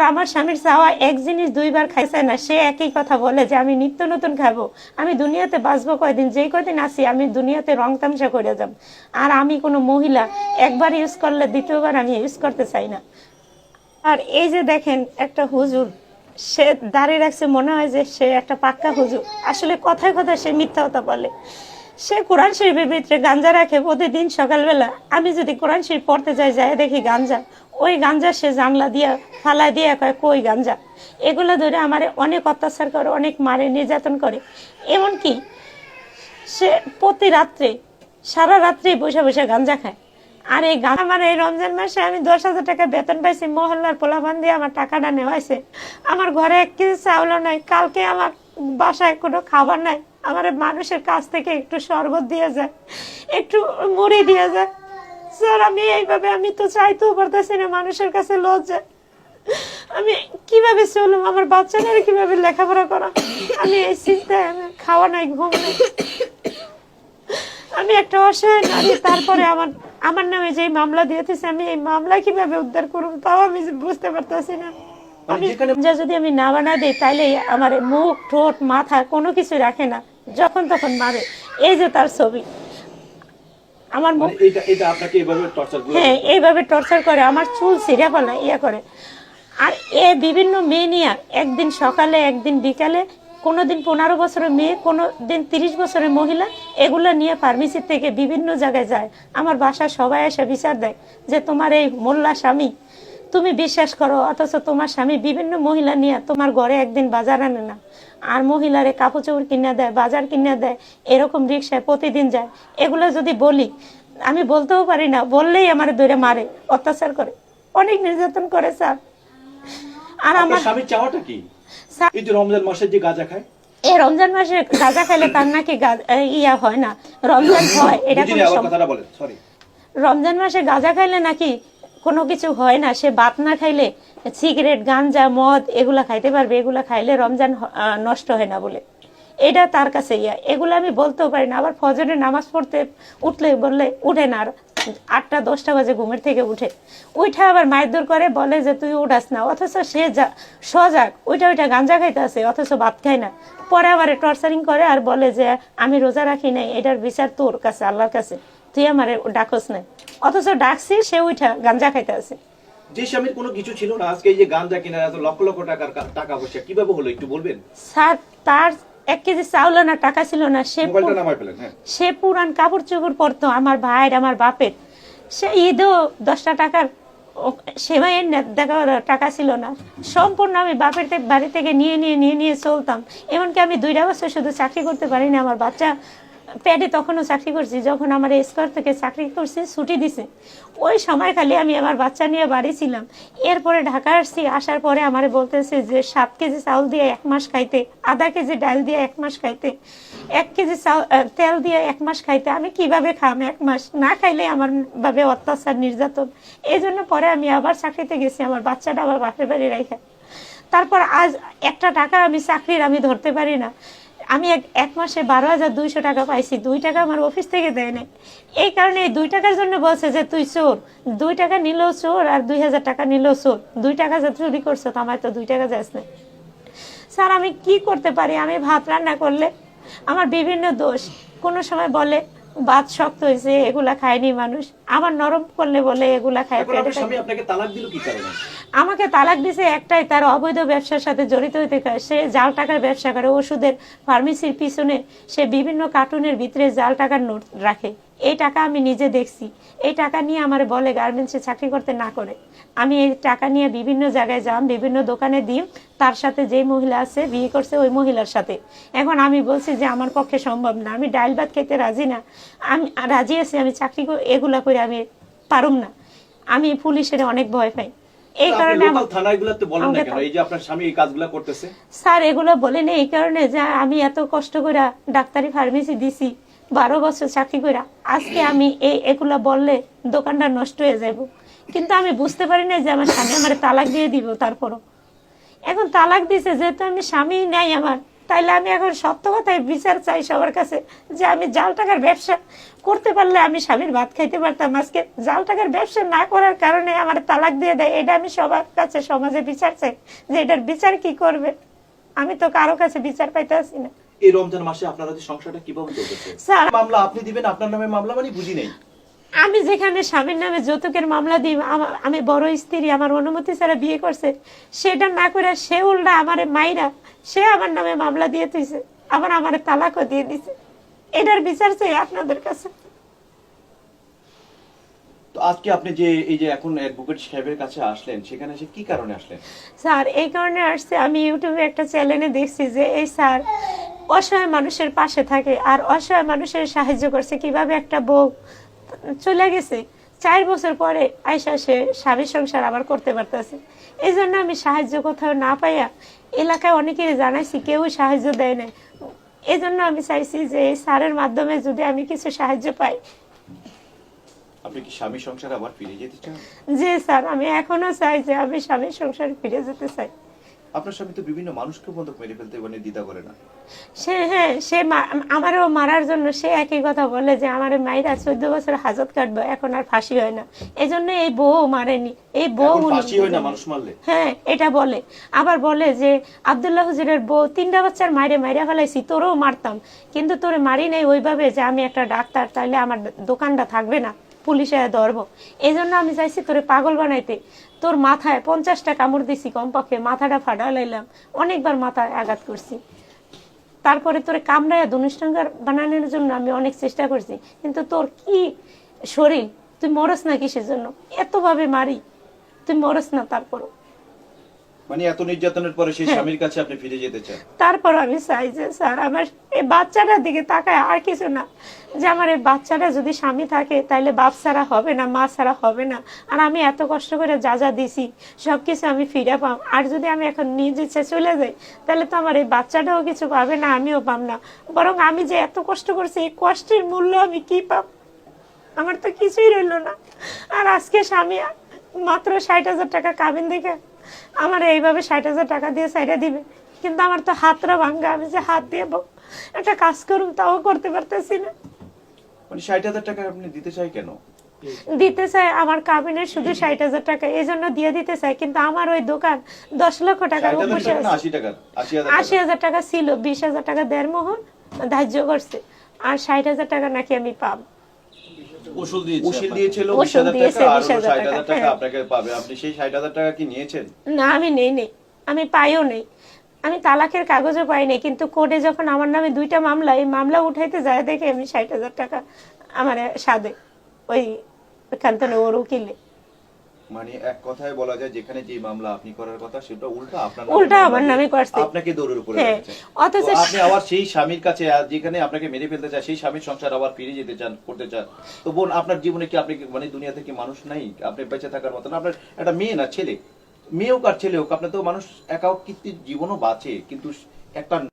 Sir আমার স্বামীর চাওয়া এক জিনিস দুইবার খাইছে না, সে একই কথা বলে যে আমি নিত্য নতুন খাব। আমি দুনিয়াতে বাঁচবো কয়দিন? যেই কদিন আসি আমি দুনিয়াতে রং তামসা করে যাব। আর আমি কোনো মহিলা, একবার ইউজ করলে দ্বিতীয়বার আমি ইউজ করতে চাই না। আর এই যে দেখেন, একটা হুজুর, সে দাঁড়িয়ে রাখছে, মনে হয় যে সে একটা পাক্কা হুজুর। আসলে কথায় কথায় সে মিথ্যা কথা বলে। সে কোরআন শরীফের ভিতরে গাঞ্জা রাখে প্রতিদিন সকালবেলা। আমি যদি কোরআন শরীফ পড়তে যাই যাই দেখি গাঞ্জা। ওই গাঞ্জা সে জানলা দিয়া ফালা দিয়া কয়, কই গাঞ্জা? এগুলো ধরে আমার অনেক অত্যাচার করে, অনেক মারে, নির্যাতন করে। এমনকি সে প্রতি রাত্রে, সারা রাত্রে বসে বসে গাঞ্জা খায়। আর এই গান আমার এই রমজান মাসে আমি দশ হাজার টাকা বেতন পাইছি, মহল্লার পোলাপান দিয়ে আমার টাকাটা নেওয়াইছে। আমার ঘরে এক কেজি চাউলও নাই, কালকে আমার বাসায় কোনো খাবার নাই। আমার মানুষের কাছ থেকে একটু শরবত দিয়ে যায়, একটু মুড়ি দিয়ে যায়। স্যার আমি এইভাবে আমি তো চাইতেও পারতেছি না মানুষের কাছে লজ্জা। আমি কীভাবে আমার বাচ্চাদের কীভাবে লেখাপড়া করা? আমি এই চিন্তায় আমার খাওয়া নাই ঘুম নাই। আমি একটা অসহায় নারী তারপরে আমার আমার নামে যে মামলা দিয়েছে আমি এই মামলা কীভাবে উদ্ধার করব তাও আমি বুঝতে পারতেছি না। আমি যা যদি আমি না বানা দিই তাইলে আমার মুখ ঠোঁট মাথা কোনো কিছু রাখে না। যখন তখন মারে। এই যে তার ছবি। আমার মুখ মানে এটা এটা আপনাকে এইভাবে টর্চার করে? হ্যাঁ এইভাবে টর্চার করে আমার চুল ছিঁড়ে ফেলা ইয়ে করে। আর এ বিভিন্ন মেয়ে নিয়ে একদিন সকালে একদিন বিকালে কোনো দিন পনেরো বছরের মেয়ে কোনো দিন তিরিশ বছরের মহিলা এগুলো নিয়ে ফার্মেসির থেকে বিভিন্ন জায়গায় যায়। আমার বাসায় সবাই এসে বিচার দেয় যে তোমার এই মোল্লা স্বামী তুমি বিশ্বাস করো অথচ তোমার স্বামী বিভিন্ন মহিলা নিয়ে তোমার ঘরে একদিন বাজার আনে না। আর মহিলারে কাপড় চোপড় কিনে দেয় বাজার কিনে দেয় এরকম রিক্সায় প্রতিদিন যায়। এগুলো যদি বলি আমি বলতেও পারি না বললেই আমার দৌড়ে মারে অত্যাচার করে। অনেক নির্যাতন করে স্যার। আর আমার স্বামীর চাওয়াটা কি? স্যার এই যে রমজান মাসে যে গাঁজা খায়? এই রমজান মাসে গাঁজা খাইলে তার নাকি ইয়া হয় না রমজান হয় এটা কথাটা বলেন সরি রমজান মাসে গাঁজা খাইলে নাকি কোনো কিছু হয় না। সে ভাত না খাইলে সিগারেট, গাঞ্জা, মদ এগুলা খাইতে পারবে, এগুলা খাইলে রমজান নষ্ট হয় না বলে। এটা তার কাছে ইয়া। এগুলো আমি বলতেও পারি না। আবার ফজরের নামাজ পড়তে উঠলে বললে উঠে না। আর আটটা, দশটা বাজে ঘুমের থেকে উঠে। ওইটা আবার মারধর করে, বলে যে তুই উঠাস না। অথচ সে যা, সজাগ ওইটা ওইটা গাঞ্জা খাইতে আছে অথচ ভাত খায় না। পরে আবার টর্চারিং করে আর বলে যে আমি রোজা রাখি নাই, এটার বিচার তোর কাছে, আল্লাহর কাছে। তুই আমারে ডাকস নাই অথচ ডাকছি সে উঠা গাঞ্জা খাইতে আছে। যে স্বামীর কোনো কিছু ছিল না আজকে এই যে গাঁজা কেনার এত লক্ষ লক্ষ টাকার টাকা পয়সা কীভাবে হলো একটু বলবেন? স্যার তার এক কেজি চাউল না টাকা ছিল না সে হ্যাঁ। সে পুরান কাপড় চোপড় পরতো আমার ভাইয়ের আমার বাপের। সে ঈদও দশটা টাকার ও- দেখা টাকা ছিল না। সম্পূর্ণ আমি বাপের বাড়ি থেকে নিয়ে নিয়ে নিয়ে নিয়ে চলতাম। এমনকি আমি দুইটা বছর শুধু চাকরি করতে পারিনি আমার বাচ্চা প্যাডে তখনও চাকরি করছি যখন আমার স্কোয়ার থেকে চাকরি করছি ছুটি দিছে। ওই সময় খালি আমি আমার বাচ্চা নিয়ে বাড়ি ছিলাম। এরপরে ঢাকা আসছি আসার পরে আমার বলতেছে যে সাত কেজি চাউল দিয়ে এক মাস খাইতে আধা কেজি ডাল দিয়ে এক মাস খাইতে এক কেজি চাউ- আহ, তেল দিয়ে এক মাস খাইতে আমি কীভাবে খাম এক মাস? না খাইলে আমার ভাবে অত্যাচার নির্যাতন। এই জন্য পরে আমি আবার চাকরিতে গেছি আমার বাচ্চাটা আবার বাপের বাড়ি রেখে তারপর আজ একটা টাকা আমি চাকরির আমি ধরতে পারি না। আমি এক এক মাসে বারো হাজার দুইশো টাকা পাইছি, দুই টাকা আমার অফিস থেকে দেয় নাই। এই কারণে এই দুই টাকার জন্য বলছে যে, তুই চোর, দুই টাকা নিলেও চোর আর দুই হাজার টাকা নিলেও চোর। দুই টাকা যা চুরি করছ তো আমার তো দুই টাকা যাস না স্যার, আমি কি করতে পারি? আমি ভাত রান্না করলে আমার বিভিন্ন দোষ। কোনো সময় বলে ভাত শক্ত হয়েছে এগুলা খায়নি মানুষ। আমার নরম করলে বলে এগুলা খায় এখন আপনার স্বামী আপনাকে তালাক দিল কি কারণে? আমাকে তালাক দিছে একটাই তার অবৈধ ব্যবসার সাথে জড়িত হইতে পারে সে জাল টাকার ব্যবসা করে ওষুধের ফার্মেসির পিছনে সে বিভিন্ন কার্টুনের ভিতরে জাল টাকার নোট রাখে। এই টাকা আমি নিজে দেখছি। এই টাকা নিয়ে আমার বলে গার্মেন্টসে চাকরি করতে না করে। আমি এই টাকা নিয়ে বিভিন্ন জায়গায় যাম বিভিন্ন দোকানে দিই তার সাথে যেই মহিলা আছে বিয়ে করছে ওই মহিলার সাথে। এখন আমি বলছি যে আমার পক্ষে সম্ভব না আমি ডাইল ভাত খেতে রাজি না। আমি রাজি আছি আমি চাকরি করে এগুলা করে আমি পারুম না। আমি পুলিশের অনেক ভয় পাই। এই কারণে লোকাল আমার- থানাগুলোতে বলেন না কেন? এই যে আপনার স্বামী এই কাজগুলো করতেছে। স্যার এগুলো বলেনি এই কারণে যে আমি এত কষ্ট করে ডাক্তারি ফার্মেসি দিছি। বারো বছর চাকরি করে আজকে আমি এই এগুলো বললে দোকানটা নষ্ট হয়ে যাব। কিন্তু আমি বুঝতে পারি না যে আমার স্বামী আমার তালাক দিয়ে দিব তারপরও। এখন তালাক দিছে, যেহেতু আমি স্বামী নাই আমার, তাইলে আমি এখন সত্য কথায় বিচার চাই সবার কাছে যে আমি জাল টাকার ব্যবসা করতে পারলে আমি স্বামীর ভাত খাইতে পারতাম। আজকে জাল টাকার ব্যবসা না করার কারণে আমার তালাক দিয়ে দেয়, এটা আমি সবার কাছে সমাজে বিচার চাই যে এটার বিচার কি করবে? আমি তো কারও কাছে বিচার পাইতে আসি না। এই রমজান মাসে আপনাদের সংসারটা কীভাবে চলতেছে? স্যার মামলা আপনি দিবেন আপনার নামে মামলা মানে বুঝি নেই। আমি যেখানে স্বামীর নামে যৌতুকের মামলা দিই আমি বড় স্ত্রী আমার অনুমতি ছাড়া বিয়ে করছে সেটা না করে সে উল্টা আমার মাইরা সে আমার নামে মামলা দিয়ে তুইছে আবার আমার তালাকও দিয়ে দিছে। এটার বিচার চাই আপনাদের কাছে। তো আজকে আপনি যে এই যে এখন অ্যাডভোকেট সাহেবের কাছে আসলেন সেখানে এসে কি কারণে আসলেন? স্যার এই কারণে আসছে আমি ইউটিউবে একটা চ্যানেলে দেখছি যে এই স্যার অসহায় মানুষের পাশে থাকে আর অসহায় মানুষের সাহায্য করছে। কীভাবে একটা বউ চলে গেছে চার বছর পরে আয়সা সে স্বামী সংসার আবার করতে পারতেছে। এই জন্য আমি সাহায্য কোথাও না পাইয়া এলাকায় অনেকেই জানাইছি কেউ সাহায্য দেয় না এই জন্য আমি চাইছি যে এই স্যারের মাধ্যমে যদি আমি কিছু সাহায্য পাই। আপনি কি স্বামী সংসার আবার ফিরে যেতে চান? যে স্যার আমি এখনও চাই যে আমি স্বামীর সংসার ফিরে যেতে চাই। আপনার স্বামী তো বিভিন্ন মানুষকে বন্ধক মেরে ফেলতে মানে দ্বিধা করে না। সে হ্যাঁ সে আমারও মারার জন্য সে একই কথা বলে যে আমার মাইরা চোদ্দ বছর হাজত কাটবো এখন আর ফাঁসি হয় না। এই জন্য এই বউ মারেনি এই বউ ফাঁসি হয় না মানুষ মারলে? হ্যাঁ এটা বলে। আবার বলে যে আবদুল্লাহ হুজুরের বউ তিনটা বাচ্চার মাইরে মাইরা ফেলাইছি তোরও মারতাম। কিন্তু তোরে মারি নাই ওইভাবে যে আমি একটা ডাক্তার তাইলে আমার দোকানটা থাকবে না। পুলিশে ধরবো। এই জন্য আমি চাইছি তোরে পাগল বানাইতে। তোর মাথায় পঞ্চাশটা কামড় দিছি কমপক্ষে, মাথাটা ফাটা লাইলাম। অনেকবার মাথায় আঘাত করছি। তারপরে তোরে কামড়ায় ধনুষ্ঠাঙ্গার বানানোর জন্য আমি অনেক চেষ্টা করছি। কিন্তু তোর কি শরীর? তুই মরস না কিসের জন্য? এতভাবে মারি। তুই মরস না তারপরও। মানে এত নির্যাতনের পরে সেই হ্যাঁ। স্বামীর কাছে আপনি ফিরে যেতে চান? তারপর আমি চাই যে স্যার আমার এই বাচ্চাটার দিকে তাকায় আর কিছু না। যে আমার এই বাচ্চাটা যদি স্বামী থাকে তাহলে বাপ ছাড়া হবে না মা ছাড়া হবে না। আর আমি এত কষ্ট করে যা যা দিছি সবকিছু আমি ফিরে পাম। আর যদি আমি এখন নিজ ইচ্ছে চলে যাই তাহলে তো আমার এই বাচ্চাটাও কিছু পাবে না আমিও পাম না। বরং আমি যে এত কষ্ট করছি এই কষ্টের মূল্য আমি কি পাব আমার তো কিছুই রইল না। আর আজকে স্বামী মাত্র ষাট হাজার টাকা কাবিন দেখে আমার এইভাবে ষাট হাজার টাকা দিয়ে সাইডে দিবে। কিন্তু আমার তো হাতটা ভাঙ্গা আমি যে হাত দিয়ে একটা কাজ করুম তাও করতে পারতেছি না। মানে ষাট হাজার টাকা আপনি দিতে চাই কেন? দিতে চাই আমার কাবিনের শুধু ষাট হাজার টাকা এই জন্য দিয়ে দিতে চাই। কিন্তু আমার ওই দোকান দশ লক্ষ টাকার উপরে টাকা না আশি টাকা। হাজার টাকা ছিল বিশ হাজার টাকা দেড় মোহন ধার্য করছে। আর ষাট হাজার টাকা নাকি আমি পাবো। ওষুধ দিয়েছে ওষুধ দিয়েছিল বিশ হাজার টাকা আর ষাট হাজার টাকা, টাকা হ্যাঁ। আপনাকে পাবে। আপনি সেই ষাট হাজার টাকা কি নিয়েছেন? না আমি নেই নেই। আমি পাইও নেই। আমি তালাকের কাগজও পাইনি কিন্তু কোর্টে যখন আমার নামে দুইটা মামলা এই মামলা উঠাইতে যায় দেখে আমি ষাট হাজার টাকা আমার সাদে ওই ওইখান থেকে ওর উকিলে। মানে এক কথায় বলা যায় যেখানে যে মামলা আপনি করার কথা সেটা উল্টা আপনার উল্টা আমার নামে করছে। আপনাকে দৌড়ের উপরে হ্যাঁ, অথচ আপনি আবার সেই স্বামীর কাছে যেখানে আপনাকে মেরে ফেলতে চায় সেই স্বামীর সংসার আবার ফিরে যেতে চান করতে চান। তো বোন আপনার জীবনে কি আপনি মানে দুনিয়া থেকে মানুষ নাই? আপনি বেঁচে থাকার মতন। আপনার একটা মেয়ে না ছেলে। মেয়ে হোক আর ছেলে হোক আপনার তো মানুষ একা কীর্তির জীবনও বাঁচে। কিন্তু একটা